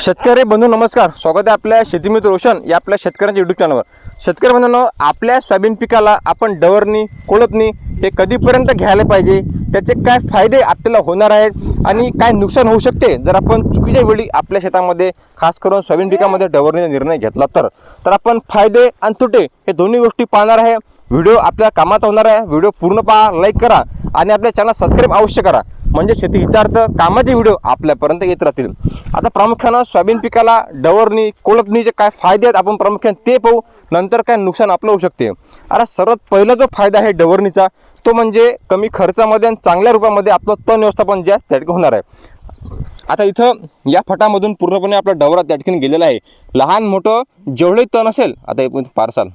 शेतकरी बंधू नमस्कार. स्वागत आहे आपल्या शेतीमित्र रोशन या आपल्या शेतकऱ्यांच्या युट्यूब चॅनलवर शेतकरी बंधूंनो आपल्या सोयाबीन पिकाला आपण डवरणी कोळपणी ते कधीपर्यंत घ्यायला पाहिजे? त्याचे काय फायदे आपल्याला होणार आहेत? आणि काय नुकसान होऊ शकते? जर आपण चुकीच्या वेळी आपल्या शेतामध्ये खास करून सोयाबीन पिकामध्ये डवरणीचा निर्णय घेतला तर तर आपण फायदे आणि तोटे हे दोन्ही गोष्टी पाहणार आहे. व्हिडिओ आपल्या कामाचा होणार आहे. व्हिडिओ पूर्ण पहा लाईक करा आणि आपल्या चॅनल सबस्क्राईब अवश्य करा. म्हणजे शेती हितार्थ कामाचे व्हिडिओ आपल्यापर्यंत येत राहतील. आता प्रामुख्यानं सोयाबीन पिकाला डवरणी कोळपणीचे काय फायदे आहेत आपण प्रामुख्याने ते पाहू. नंतर काय नुकसान आपलं होऊ शकते. आता सर्वात पहिला जो फायदा आहे डवरणीचा तो म्हणजे कमी खर्चामध्ये आणि चांगल्या रूपामध्ये आपलं तण व्यवस्थापन जे आहे त्या ठिकाणी होणार आहे. आता इथं या फटामधून पूर्णपणे आपला डवरा त्या ठिकाणी गेलेला आहे. लहान मोठं जेवढे तण असेल आता एक पार्सल.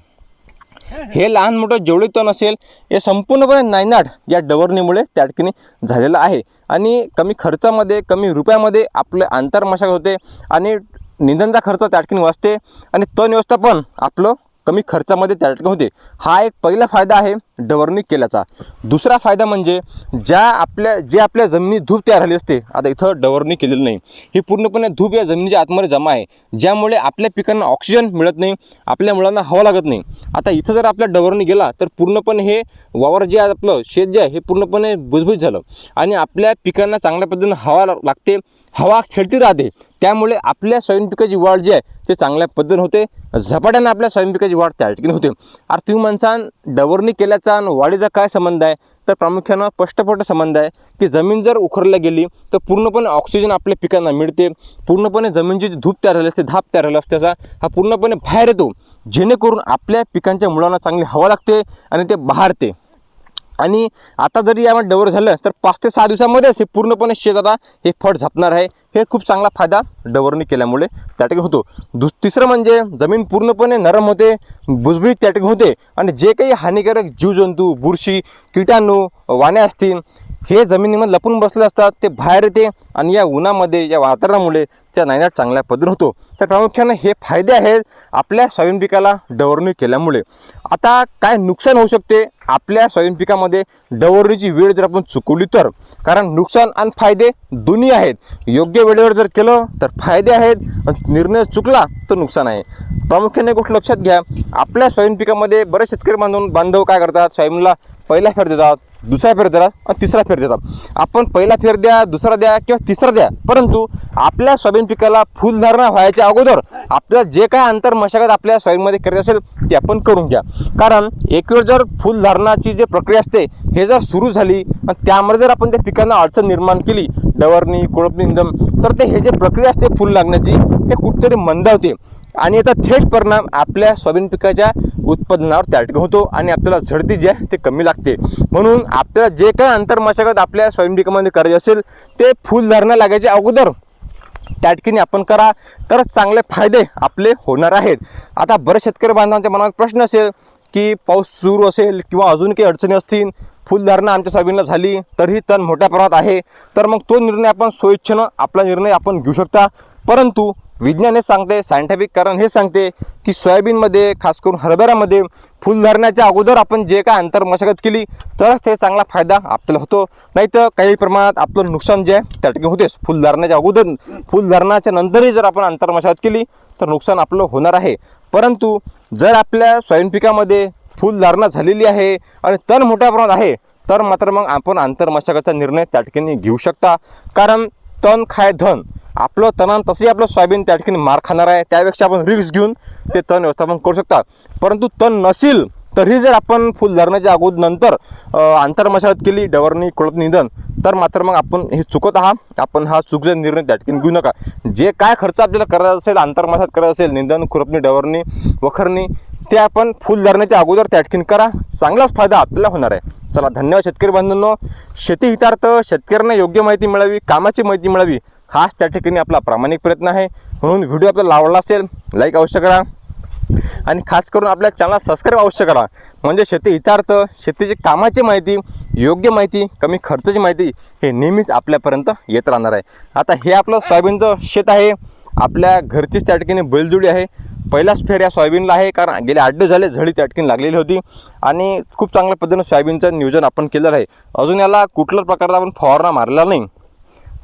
हे लहान मोठं जेवढे तण असेल हे संपूर्णपणे नायनाट या डवरणीमुळे त्या ठिकाणी झालेलं आहे. आणि कमी खर्चामध्ये कमी रुपयामध्ये आपलं आंतरमशागत होते आणि निंदनचा खर्च त्या ठिकाणी वाचते आणि तण व्यवस्थापन आपलं कमी खर्चामध्ये त्या ठिकाणी होते. हा एक पहिला फायदा आहे. डवरणी केल्याचा. दुसरा फायदा म्हणजे ज्या आपल्या जे आपल्या जमिनीत धूप तयार झाली असते आता इथं डवरणी केलेली नाही. ही पूर्णपणे धूप या जमिनीच्या आतमध्ये जमा आहे. ज्यामुळे आपल्या पिकांना ऑक्सिजन मिळत नाही आपल्या मुलांना हवा लागत नाही. आता इथं जर आपल्या डवरणी गेला तर पूर्णपणे हे वावर जे आपलं शेत जे आहे हे पूर्णपणे बुजबुज झालं. आणि आपल्या पिकांना चांगल्या पद्धतीनं हवा लागते हवा खेळती राहते. त्यामुळे आपल्या स्वयं पिकाची वाढ जी आहे ते चांगल्या पद्धतीने होते. झपाट्यानं आपल्या स्वयंपिकाची पिकाची वाढ त्या ठिकाणी होते. अरे तुम्ही माणसान डवरणी केल्याचा आणि वाढीचा काय संबंध आहे? तर प्रामुख्यानं स्पष्टपट संबंध आहे की जमीन जर उखरल्या गेली तर पूर्णपणे ऑक्सिजन आपल्या पिकांना मिळते. पूर्णपणे जमीनची जी धूप तयार झाली असते धाप तयार झाला असते त्याचा हा पूर्णपणे बाहेर येतो. जेणेकरून आपल्या पिकांच्या मुळांना चांगली हवा लागते आणि ते बहारते. आणि आता जरी यामध्ये डवर झालं तर पाच ते सहा दिवसामध्येच हे पूर्णपणे शेत आता हे फळ झापणार आहे. हे खूप चांगला फायदा डवरणी केल्यामुळे त्या ठिकाणी होतो. दुस तिसरं म्हणजे जमीन पूर्णपणे नरम होते बुजबुजीत त्या ठिकाणी होते. आणि जे काही हानिकारक जीवजंतू बुरशी किटाणू वाण्या असतील हे जमिनीमध्ये लपून बसले असतात ते बाहेर येते आणि या उन्हामध्ये या वातावरणामुळे त्या नायनाट चांगल्या पद्धतीने होतो. तर प्रामुख्याने हे फायदे आहेत आपल्या सोयाबीन पिकाला डवरणी केल्यामुळे. आता काय नुकसान होऊ शकते? आपल्या सोयाबीन पिकामध्ये डवरणीची वेळ जर आपण चुकवली तर. कारण नुकसान आणि फायदे दोन्ही आहेत. योग्य वेळेवर जर केलं तर फायदे आहेत आणि निर्णय चुकला तर नुकसान आहे. प्रामुख्याने गोष्ट लक्षात घ्या. आपल्या सोयाबीन पिकामध्ये बरेच शेतकरी बांधून बांधव काय करतात? सोयाबीनला पहिला फेर देतात. दुसरा फेर देतात आणि तिसरा फेर देतात. आपण पहिला फेर द्या दुसरा द्या किंवा तिसरा द्या. परंतु आपल्या सोयाबीन पिकाला फुलधारणा व्हायच्या अगोदर आपल्याला जे काय अंतर मशागत आपल्या सोयाबीनमध्ये करत असेल ते आपण करून घ्या. कारण एक वेळ जर फुलधारणाची जी प्रक्रिया असते हे जर सुरू झाली आणि त्यामध्ये जर आपण त्या पिकांना अडचण निर्माण केली डवरणी कोळपणी निंदम तर ते हे जे प्रक्रिया असते फुल लागण्याची हे कुठेतरी मंदावते. आणि याचा थेट परिणाम आपल्या सोयाबीन पिकाच्या उत्पादनावर त्या ठिकाणी होतो आणि आपल्याला झडती जी आहे ते कमी लागते. म्हणून आपल्याला जे काही अंतर्मशागत आपल्या सोयाबीन पिकामध्ये करायचे असेल ते फुलधारणा लागायच्या अगोदर. त्या ठिकाणी आपण करा तरच चांगले फायदे आपले होणार आहेत. आता बरेच शेतकरी बांधवांच्या मनात प्रश्न असेल की पाऊस सुरू असेल किंवा अजून काही अडचणी असतील फुलधारणा आमच्या सोयाबीनला झाली तरीही तण मोठ्या प्रमाणात आहे. तर मग तो निर्णय आपण सोयच्छेनं आपला निर्णय आपण घेऊ शकता. परंतु विज्ञान हे सांगते सायंटिफिक कारण हे सांगते की सोयाबीनमध्ये खास करून हरभऱ्यामध्ये फुल धरण्याच्या अगोदर आपण जे काय अंतर मशागत केली तरच ते चांगला फायदा आपल्याला होतो. नाही तर काही प्रमाणात आपलं नुकसान जे आहे त्या ठिकाणी होतेच. फुल धरण्याच्या अगोदर फुलधारणाच्या नंतरही जर आपण अंतर मशागत केली तर नुकसान आपलं होणार आहे. परंतु जर आपल्या सोयाबीन पिकामध्ये फुल धारणा झालेली आहे आणि तण मोठ्या प्रमाणात आहे तर मात्र मग आपण आंतरमशागतचा निर्णय त्या ठिकाणी घेऊ शकता. कारण तण खाय धन आपलं तणान तसंही आपलं सोयाबीन त्या ठिकाणी मार खाणार आहे. त्यापेक्षा आपण रिक्स घेऊन ते तण व्यवस्थापन करू शकता. परंतु तण नसेल तरीही जर आपण फुल धरण्याच्या अगोदर नंतर आंतरमशागत केली डवरणी कुळप निधन तर मात्र मग आपण हे चुकत आहात. आपण हा चुकीचा निर्णय त्या ठिकाणी घेऊ नका. जे काय खर्च आपल्याला करायचा असेल आंतरमशात करायचा असेल निंदन खुरपणी डवरणी वखरणी ते आपण फुल धरण्याच्या अगोदर त्या ठिकाणी करा. चांगलाच फायदा आपल्याला होणार आहे. चला धन्यवाद शेतकरी बांधवांनो शेती हितार्थ शेतकऱ्यांना योग्य माहिती मिळावी कामाची माहिती मिळावी. हाच त्या ठिकाणी आपला प्रामाणिक प्रयत्न आहे. म्हणून व्हिडिओ आपल्याला आवडला असेल लाईक अवश्य करा. आणि खास करून आपल्या चॅनलला सबस्क्राईब अवश्य करा. म्हणजे शेती हितार्थ शेतीची कामाची माहिती योग्य माहिती कमी खर्चाची माहिती हे नेहमीच आपल्यापर्यंत येत राहणार आहे. आता हे आपलं सोयाबीनचं शेत आहे. आपल्या घरचीच त्या ठिकाणी बैलजोडी आहे. पहिलाच फेर या सोयाबीनला आहे कारण गेले आठ दिवस झाले झळी त्या ठिकाणी लागलेली होती. आणि खूप चांगल्या पद्धतीनं सोयाबीनचं नियोजन आपण केलेलं आहे. अजून याला कुठल्याच प्रकारचा आपण फवारणा मारलेला नाही.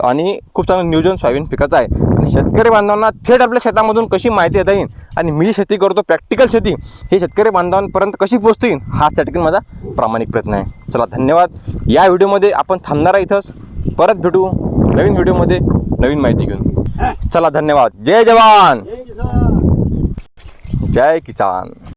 आणि खूप चांगलं नियोजन सोयाबीन पिकाचं आहे. आणि शेतकरी बांधवांना थेट आपल्या शेतामधून कशी माहिती येता येईल आणि मी शेती करतो प्रॅक्टिकल शेती हे शेतकरी बांधवांपर्यंत कशी पोहोचता येईल हा त्याठिकाणी माझा प्रामाणिक प्रयत्न आहे. चला धन्यवाद. या व्हिडिओमध्ये आपण थांबणार आहे इथंच. परत भेटू नवीन व्हिडिओमध्ये नवीन माहिती घेऊन. चला धन्यवाद. जय जवान. जय किसान.